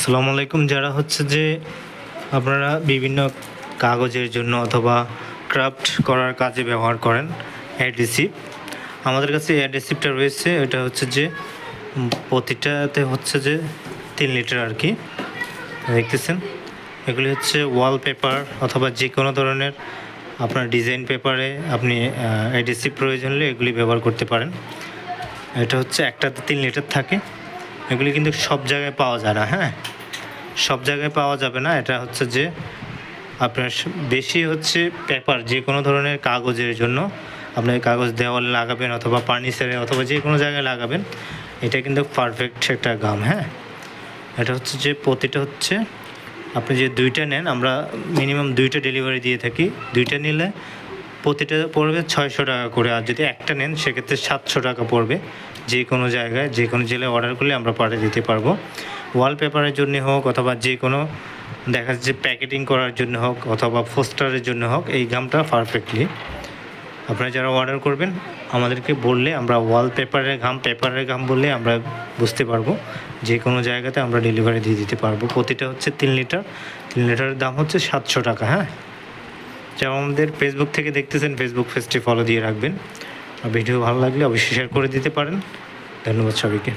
আসসালামু আলাইকুম। যারা হচ্ছে যে আপনারা বিভিন্ন কাগজের জন্য অথবা ক্রাফট করার কাজে ব্যবহার করেন অ্যাডহেসিভ আমাদের কাছে অ্যাডহেসিভটা রয়েছে। এটা হচ্ছে যে প্রতিটাতে হচ্ছে যে তিন লিটার আর কি দেখতেছেন? এগুলি হচ্ছে ওয়ালপেপার অথবা যে কোনো ধরনের আপনার ডিজাইন পেপারে আপনি অ্যাডহেসিভ প্রয়োজন হলে এগুলি ব্যবহার করতে পারেন। এটা হচ্ছে একটাতে তিন লিটার থাকে। এগুলি কিন্তু সব জায়গায় পাওয়া যায় না হ্যাঁ? সব জায়গায় পাওয়া যাবে না। এটা হচ্ছে যে আপনার বেশি হচ্ছে পেপার যে কোনো ধরনের কাগজের জন্য আপনার কাগজ দেওয়ালে লাগাবেন অথবা ফার্নিচারে অথবা যে কোনো জায়গায় লাগাবেন, এটা কিন্তু পারফেক্ট একটা গাম হ্যাঁ? এটা হচ্ছে যে প্রতিটা হচ্ছে, আপনি যে দুইটা নেন, আমরা মিনিমাম দুইটা ডেলিভারি দিয়ে থাকি। দুইটা নিলে প্রতিটা পড়বে ছয়শো টাকা করে। আর যদি একটা নেন, সেক্ষেত্রে সাতশো টাকা পড়বে। যে কোনো জায়গায়, যে কোনো জেলায় অর্ডার করলে আমরা পাঠিয়ে দিতে পারব। ওয়ালপেপারের জন্য হোক অথবা যে কোনো, দেখা যাচ্ছে প্যাকেটিং করার জন্য হোক অথবা পোস্টারের জন্য হোক, এই গামটা পারফেক্টলি আপনারা যারা অর্ডার করবেন, আমাদেরকে বললে আমরা ওয়ালপেপারের ঘাম পেপারের ঘাম বললে আমরা বুঝতে পারব। যে কোনো জায়গাতে আমরা ডেলিভারি দিয়ে দিতে পারব। প্রতিটা হচ্ছে তিন লিটার তিন লিটারের দাম হচ্ছে সাতশো টাকা হ্যাঁ? যেমন আমাদের ফেসবুক থেকে দেখতেছেন ফেসবুক পেজটি ফলো দিয়ে রাখবেন। ভিডিও ভালো লাগলে অবশ্যই শেয়ার করে দিতে পারেন। ধন্যবাদ সবাইকে।